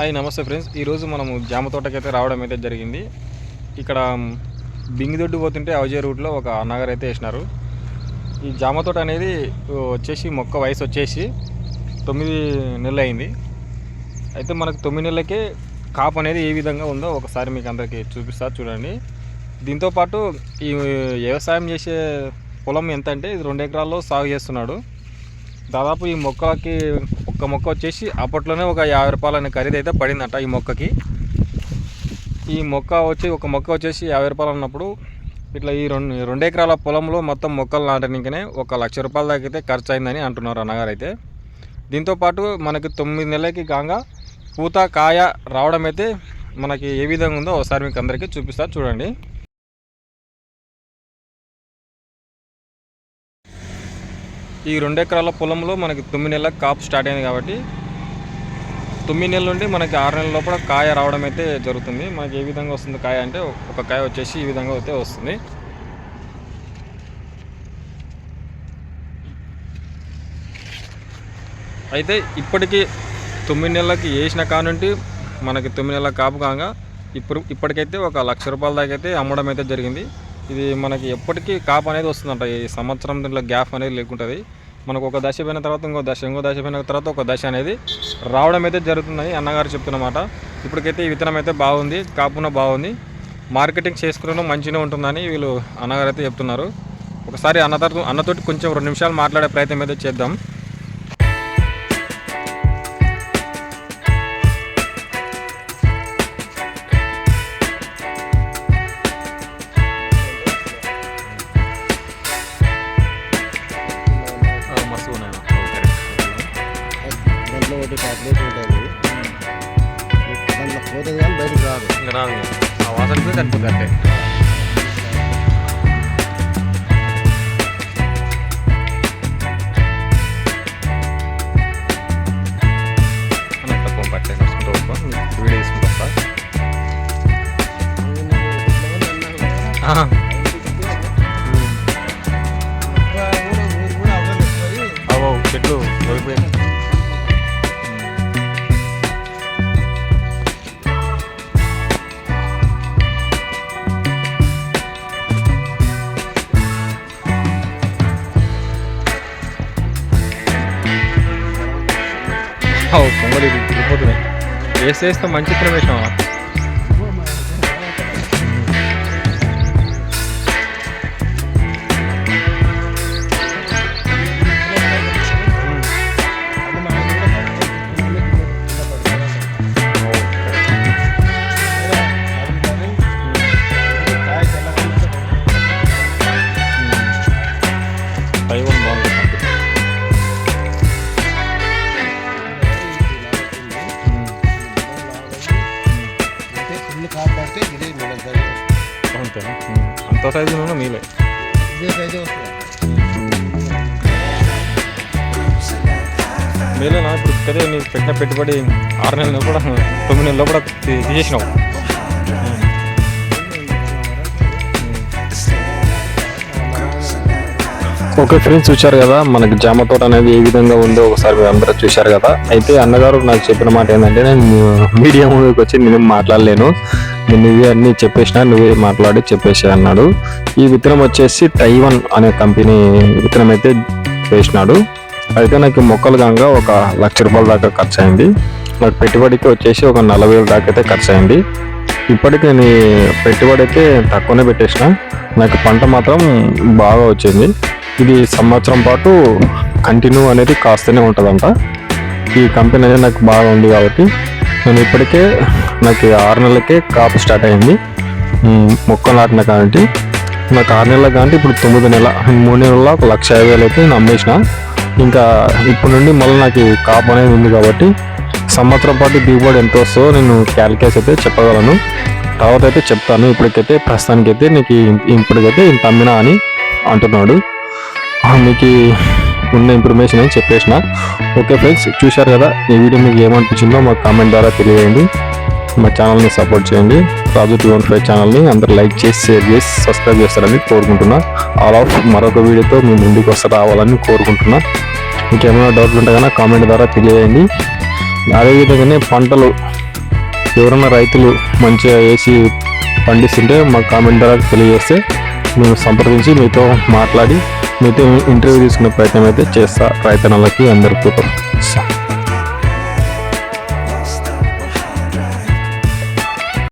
Hi నమస్తే friends. ఈరోజు మనము జామ తోటకైతే రావడం అయితే జరిగింది. ఇక్కడ బింగిదొడ్డు పోతుంటే అవజే రూట్లో ఒక అన్నగారు అయితే వేసినారు. ఈ జామ తోట అనేది వచ్చేసి మొక్క వయసు వచ్చేసి తొమ్మిది నెలలు అయింది. అయితే మనకు తొమ్మిది నెలలకే కాపు అనేది ఏ విధంగా ఉందో ఒకసారి మీకు అందరికీ చూపిస్తా చూడండి. దీంతోపాటు ఈ వ్యవసాయం చేసే పొలం ఎంత అంటే ఇది రెండు ఎకరాల్లో సాగు చేస్తున్నాడు. దాదాపు ఈ మొక్కకి ఒక్క మొక్క వచ్చేసి అప్పట్లోనే ఒక యాభై రూపాయలు అనే ఖరీదు అయితే పడిందంట ఈ మొక్కకి. ఈ మొక్క వచ్చి ఒక మొక్క వచ్చేసి యాభై రూపాయలు అన్నప్పుడు ఇట్లా ఈ రెండు రెండు ఎకరాల పొలంలో మొత్తం మొక్కలు నాటడానికనే ఒక లక్ష రూపాయల దాకా అయితే ఖర్చు అయిందని అంటున్నారు అన్నగారు అయితే. దీంతోపాటు మనకి తొమ్మిది నెలలకి కాగా పూత కాయ రావడం అయితే మనకి ఏ విధంగా ఉందో ఒకసారి మీకు అందరికీ చూపిస్తా చూడండి. ఈ రెండు ఎకరాల పొలంలో మనకి తొమ్మిది నెలల కాపు స్టార్ట్ అయింది కాబట్టి తొమ్మిది నెలల నుండి మనకి ఆరు నెలల లోపల కాయ రావడం అయితే జరుగుతుంది. మనకి ఏ విధంగా వస్తుంది కాయ అంటే ఒక కాయ వచ్చేసి ఈ విధంగా అయితే వస్తుంది. అయితే ఇప్పటికీ తొమ్మిది నెలలకి వేసిన కానుండి మనకి తొమ్మిది నెలల కాపు కాగా ఇప్పుడు ఇప్పటికైతే ఒక లక్ష రూపాయల దాకా అయితే అమ్మడం అయితే జరిగింది. ఇది మనకి ఎప్పటికీ కాపు అనేది వస్తుందంట. ఈ సంవత్సరం దీంట్లో గ్యాప్ అనేది లేకుంటుంది. మనకు ఒక దశ పోయిన తర్వాత ఇంకో దశ ఇంకో దశ పోయిన తర్వాత ఒక దశ అనేది రావడం అయితే జరుగుతుందని అన్నగారు చెప్తున్నమాట. ఇప్పటికైతే ఈ విత్తనం అయితే బాగుంది కాపున బాగుంది. మార్కెటింగ్ చేసుకున్న మంచిగా ఉంటుందని వీళ్ళు అన్నగారు అయితే చెప్తున్నారు. ఒకసారి అన్నతో అన్నతోటి కొంచెం రెండు నిమిషాలు మాట్లాడే ప్రయత్నం అయితే చేద్దాం. ఒకటి చాక్లెట్ ఉంటుంది. దాంట్లో పోతుంది కానీ బయటకు రాదు. ఇంకా రాదు. ఆ వాసనకి చనిపోతుంది అంటే అన్న తక్కువ అవు పొంగలి వెళ్ళిపోతున్నాయి వేస్తే మంచి ప్రవేశం అంత సైజు నీలే మీలే సైజే ఇప్పుడు కదే నీకు పెట్టిన పెట్టుబడి ఆరు నెలలు కూడా తొమ్మిది నెలలు కూడా తీసేసినావు ఓకే ఫ్రెండ్స్ చూశారు కదా మనకి జామ తోట అనేది ఏ విధంగా ఉందో ఒకసారి మీరు అందరూ చూశారు కదా. అయితే అన్నగారు నాకు చెప్పిన మాట ఏంటంటే నేను మీడియా మూవీకి వచ్చి నేను మాట్లాడలేను. నేను ఇవి అన్ని చెప్పేసిన నువ్వే మాట్లాడి చెప్పేసి అన్నాడు. ఈ విత్తనం వచ్చేసి టైవన్ అనే కంపెనీ విత్తనం అయితే వేసినాడు. అయితే నాకు మొక్కలు కనుక ఒక లక్ష రూపాయల దాకా ఖర్చు అయింది నాకు పెట్టుబడికి వచ్చేసి ఒక నలభై వేల దాకా అయితే ఖర్చు అయింది ఇప్పటికి నేను పెట్టుబడి అయితే తక్కువనే పెట్టేసిన. నాకు పంట మాత్రం బాగా వచ్చింది. ఇది సంవత్సరం పాటు కంటిన్యూ అనేది కాస్తూనే ఉంటుందంట. ఈ కంపెనీ అనేది నాకు బాగా ఉంది కాబట్టి నేను ఇప్పటికే నాకు ఆరు నెలలకే కాపు స్టార్ట్ అయింది. మొక్క మొక్కలు నాటిన కాబట్టి నాకు ఆరు నెలల కాబట్టి ఇప్పుడు తొమ్మిది నెల మూడు నెలల్లో ఒక లక్ష యాభై వేలు అయితే నేను అమ్మేసిన ఇంకా ఇప్పటి నుండి మళ్ళీ నాకు కాపు అనేది ఉంది కాబట్టి సంవత్సరం పాటు దిగుబడి ఎంత వస్తుందో నేను క్యాలిక్యులేస్ అయితే చెప్పగలను. తర్వాత అయితే చెప్తాను. ఇప్పటికైతే ప్రస్తుతానికైతే నీకు ఇప్పటికైతే ఇంత అమ్మినా అని అంటున్నాడు. మీకు ఉన్న ఇన్ఫర్మేషన్ అని చెప్పేసిన. ఓకే ఫ్రెండ్స్ చూశారు కదా ఈ వీడియో మీకు ఏమనిపించిందో మాకు కామెంట్ ద్వారా తెలియజేయండి. మా ఛానల్ని సపోర్ట్ చేయండి. రాజు టూ వన్ ఫైవ్ ఛానల్ని అందరు లైక్ చేసి షేర్ చేసి సబ్స్క్రైబ్ చేస్తారని కోరుకుంటున్నా. ఆల్ ఆఫ్ మరొక వీడియోతో మీ ముందుకు వస్తే రావాలని కోరుకుంటున్నా. ఇంకేమైనా డౌట్లు ఉంటే కనుక కామెంట్ ద్వారా తెలియజేయండి. అదేవిధంగానే పంటలు ఎవరైనా రైతులు మంచిగా వేసి పండిస్తుంటే మా కామెంట్ ద్వారా తెలియజేస్తే మేము సంప్రదించి మీతో మాట్లాడి మీతో ఇంటర్వ్యూ తీసుకునే ప్రయత్నం అయితే చేస్తా. రైతన్నలకి అందరికీ